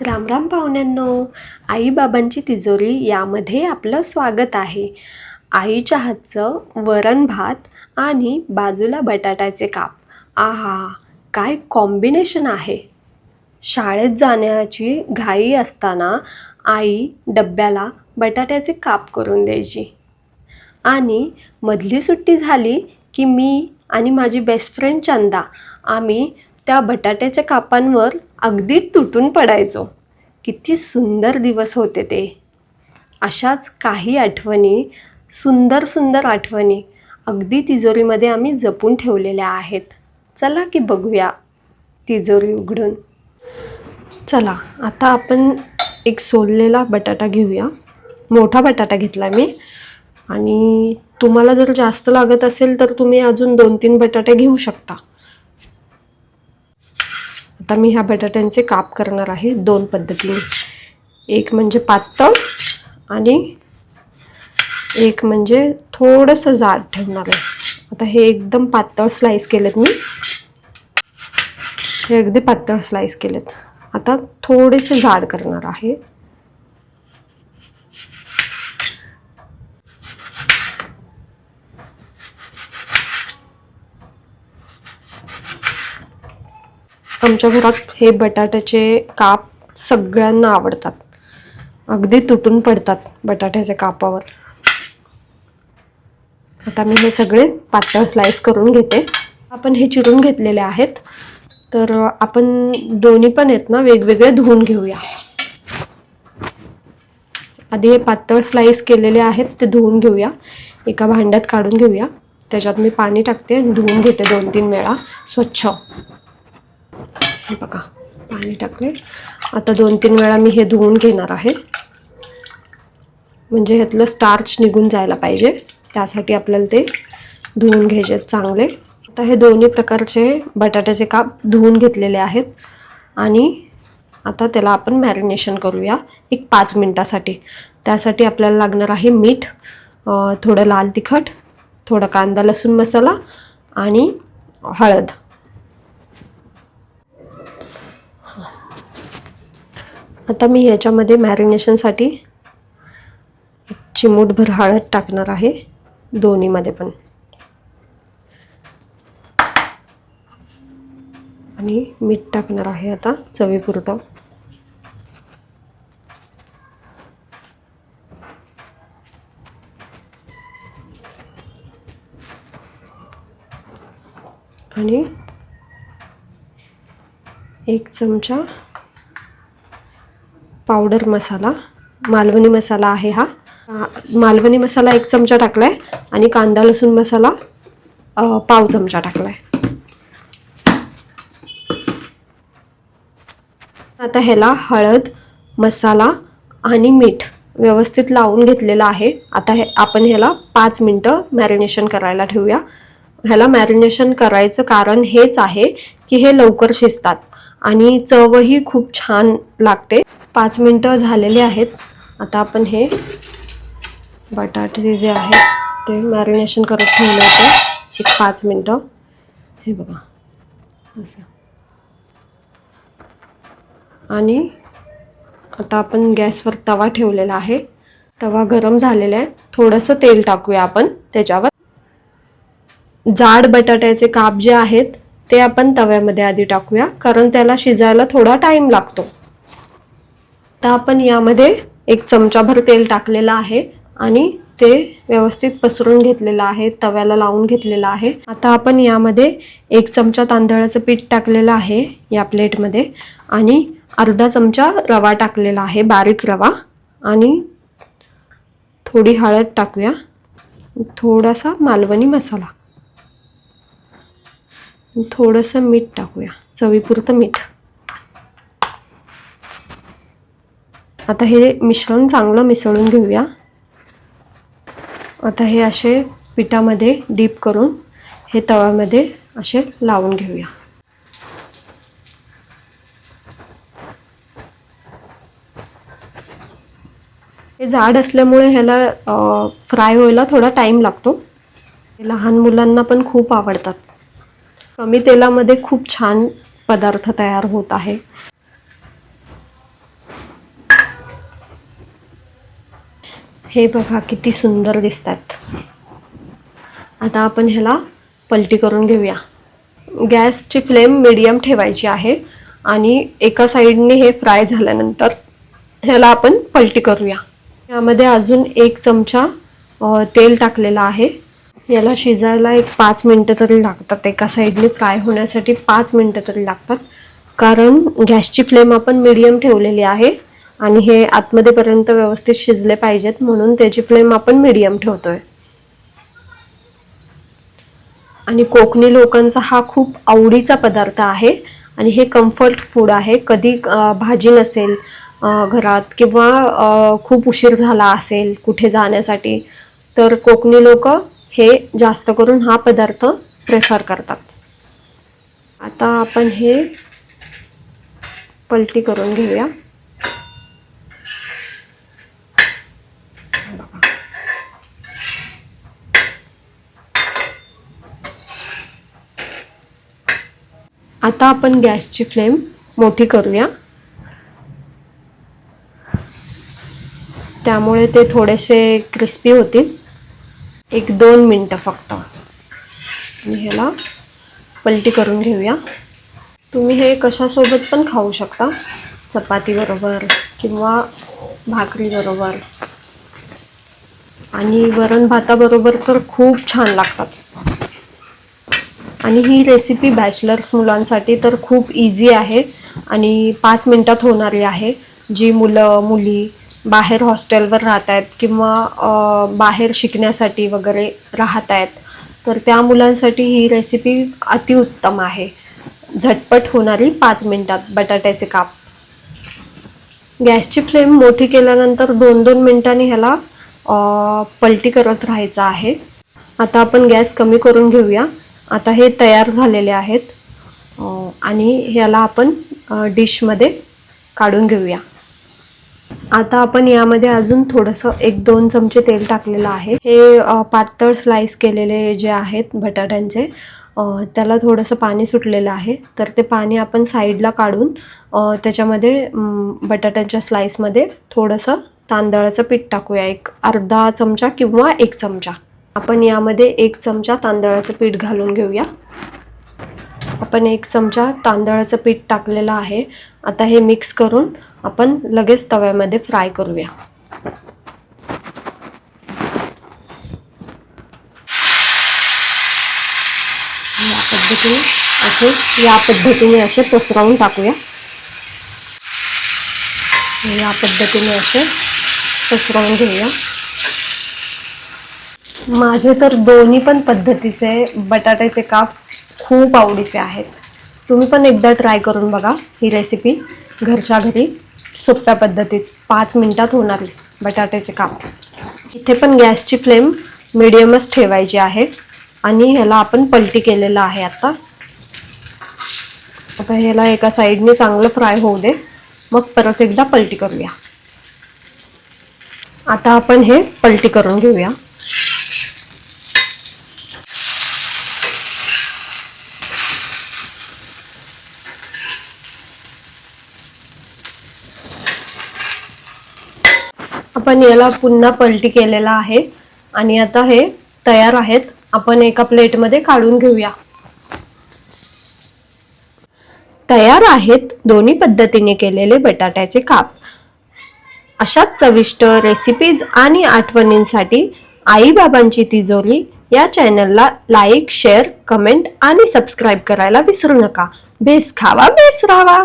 रामराम पाहुण्यांनो आईबाबांची तिजोरी यामध्ये आपलं स्वागत आहे. आईच्या हातचं वरण भात आणि बाजूला बटाट्याचे काप. आहा काय कॉम्बिनेशन आहे. शाळेत जाण्याची घाई असताना आई डब्याला बटाट्याचे काप करून द्यायची. आणि मधली सुट्टी झाली की मी आणि माझी बेस्ट फ्रेंड चंदा आम्ही त्या बटाट्याच्या कापांवर अगदी तुटून पडायचो. किती सुंदर दिवस होते ते. अशाच काही आठवणी सुंदर सुंदर आठवणी अगदी तिजोरीमध्ये आम्ही जपून ठेवलेल्या आहेत. चला की बघूया तिजोरी उघडून. चला आता आपण एक सोललेला बटाटा घेऊया. मोठा बटाटा घेतला मी. आणि तुम्हाला जर जास्त लागत असेल तर तुम्ही अजून दोन तीन बटाटे घेऊ शकता. आता मी ह्या बटाट्यांचे काप करणार आहे दोन पद्धतीने. एक म्हणजे पातळ आणि एक म्हणजे थोडंसं जाड ठेवणार आहे. आता हे एकदम पातळ स्लाईस केलेत मी. हे अगदी पातळ स्लाईस केलेत. आता थोडेसे जाड करणार आहे. आमच्या घरात हे बटाट्याचे काप सगळ्यांना आवडतात. अगदी तुटून पडतात बटाट्याच्या कापावर. आता मी हे सगळे पातळ स्लाइस करून घेते. आपण हे चिरून घेतलेले आहेत. तर आपण दोन्ही पण आहेत ना वेगवेगळे धुवून घेऊया. आधी हे पातळ स्लाइस केलेले आहेत ते धुवून घेऊया. एका भांड्यात काढून घेऊया. त्याच्यात मी पाणी टाकते आणि धुवून घेते दोन तीन वेळा. स्वच्छ. हे बघा पाणी टाकले आता दोन तीन वेळा मी हे धुवून घेणार आहे. म्हणजे ह्यातलं स्टार्च निघून जायला पाहिजे. त्यासाठी आपल्याला ते धुवून घ्यायचे आहेत चांगले. आता हे दोन्ही प्रकारचे बटाट्याचे काप धुवून घेतलेले आहेत. आणि आता त्याला आपण मॅरिनेशन करूया एक पाच मिनटासाठी. त्यासाठी आपल्याला लागणार आहे मीठ थोडं लाल तिखट थोडं कांदा लसूण मसाला आणि हळद. आता मी याच्यामध्ये मॅरिनेशनसाठी एक चिमूटभर हळद टाकणार आहे दोन्हीमध्ये पण. आणि मीठ टाकणार आहे आता चवीपुरतं. आणि एक चमचा पावडर मसाला मालवणी मसाला आहे हा. मालवणी मसाला एक चमचा टाकलाय आणि कांदा लसूण मसाला पाव चमचा टाकला आहे आता ह्याला हळद मसाला आणि मीठ व्यवस्थित लावून घेतलेलं आहे. आता हे आपण ह्याला पाच मिनटं मॅरिनेशन करायला ठेवूया. ह्याला मॅरिनेशन करायचं कारण हेच आहे की हे लवकर शिजतात. आणि चवही खूप छान लागते. पाच मिनटं झालेले आहेत. आता आपण हे बटाटे जे आहेत ते मॅरिनेशन करत ठेवले होते एक पाच मिनटं. हे बघा. असं. आणि आता आपण गॅसवर तवा ठेवलेला आहे. तवा गरम झालेला आहे. थोडंसं तेल टाकूया आपण त्याच्यावर. जाड बटाट्याचे काप जे आहेत ते आपण तव्यामध्ये आधी टाकूया कारण त्याला शिजायला थोडा टाइम लागतो. तर आपण यामध्ये एक चमचाभर तेल टाकलेलं आहे आणि ते व्यवस्थित पसरून घेतलेलं आहे तव्याला लावून घेतलेलं आहे. आता आपण यामध्ये एक चमचा तांदळाचं पीठ टाकलेलं आहे या प्लेटमध्ये आणि अर्धा चमचा रवा टाकलेला आहे बारीक रवा. आणि थोडी हळद टाकूया. थोडासा मालवणी मसाला. थोडंसं मीठ टाकूया. चवीपुरतं मीठ. आता हे मिश्रण चांगलं मिसळून घेऊया. आता हे असे पिठामध्ये डीप करून हे तव्यामध्ये असे लावून घेऊया. हे जाड असल्यामुळे ह्याला फ्राय व्हायला थोडा टाईम लागतो. हे लहान मुलांना पण खूप आवडतात. कमी तेलामध्ये खूप छान पदार्थ तयार होत आहे. हे बघा किती सुंदर दिसतात. आता आपण ह्याला पलटी करून घेऊया. गॅसची फ्लेम मिडियम ठेवायची आहे आणि एका साईडने हे फ्राय झाल्यानंतर ह्याला आपण पलटी करूया. यामध्ये अजून एक चमचा तेल टाकलेला आहे. याला शिजायला एक पाच मिनटं तरी लागतात एका साईडने फ्राय होण्यासाठी पाच मिनटं तरी लागतात. कारण गॅसची फ्लेम आपण मिडियम ठेवलेली आहे आणि हे आतमध्येपर्यंत व्यवस्थित शिजले पाहिजेत म्हणून त्याची फ्लेम आपण मिडियम ठेवतोय. आणि कोकणी लोकांचा हा खूप आवडीचा पदार्थ आहे आणि हे कम्फर्ट फूड आहे. कधी भाजी नसेल घरात किंवा खूप उशीर झाला असेल कुठे जाण्यासाठी तर कोकणी लोक हे जास्त करून हा पदार्थ प्रेफर करतात. आता आपण हे पलटी करून घेऊया. आता आपण गॅसची फ्लेम मोठी करूया. त्यामुळे ते थोडेसे क्रिस्पी होतील. एक दोन मिनटं फक्त. आणि ह्याला पलटी करून घेऊया. तुम्ही हे कशासोबत पण खाऊ शकता. चपातीबरोबर किंवा भाकरीबरोबर आणि वरण भाताबरोबर तर खूप छान लागतात. आणि ही रेसिपी बॅचलर्स मुलांसाठी तर खूप इझी आहे. आणि पाच मिनटात होणारी आहे. जी मुलं मुली बाहेर हॉस्टेलवर राहत आहेत किंवा बाहेर शिकण्यासाठी वगैरे राहत आहेत तर त्या मुलांसाठी ही रेसिपी अतिउत्तम आहे. झटपट होणारी पाच मिनटात बटाट्याचे काप. गॅसची फ्लेम मोठी केल्यानंतर दोन दोन मिनटांनी ह्याला पलटी करत राहायचं आहे. आता आपण गॅस कमी करून घेऊया. आता हे तयार झालेले आहेत. आणि ह्याला आपण डिशमध्ये काढून घेऊया. आता आपण यामध्ये अजून थोडंसं एक दोन चमचे तेल टाकलेलं आहे. हे पातळ स्लाइस केलेले जे आहेत बटाट्यांचे त्याला थोडंसं पाणी सुटलेलं आहे. तर ते पाणी आपण साईडला काढून त्याच्यामध्ये बटाट्यांच्या स्लाइसमध्ये थोडंसं तांदळाचं पीठ टाकूया. एक अर्धा चमचा किंवा एक चमचा. आपण यामध्ये एक चमचा तांदळाचं पीठ घालून घेऊया. आपण एक चमचा तांदळाचं पीठ टाकलेलं आहे. आता हे मिक्स करून आपण लगेच तव्यामध्ये फ्राय करूया. या पद्धतीने आपण या पद्धतीने असे पसरवून टाकूया. या पद्धतीने असे पसरवून घेऊया. माझे तर दोन्ही पण पद्धतीचे बटाट्याचे काप खूप आवडीचे आहेत. तुम्ही पण एकदा ट्राय करून बघा ही रेसिपी घरच्या घरी. सोप्या पद्धतीत पाच मिनटात होणार बटाट्याचे काप. इथे पण गॅसची फ्लेम मिडियमच ठेवायची आहे आणि ह्याला आपण पलटी केलेलं आहे आता. आता ह्याला एका साईडने चांगलं फ्राय होऊ दे. मग परत एकदा पलटी करूया. आता आपण हे पलटी करून घेऊया. आपण याला पुन्हा पलटी केलेला आहे. आणि आता हे तयार आहेत. आपण एका प्लेटमध्ये काढून घेऊया. तयार आहेत दोन्ही पद्धतीने केलेले बटाट्याचे काप. अशाच चविष्ट रेसिपीज आणि आठवणींसाठी आई बाबांची तिजोरी या चॅनलला लाईक शेअर कमेंट आणि सबस्क्राईब करायला विसरू नका. बेस खावा बेस राहावा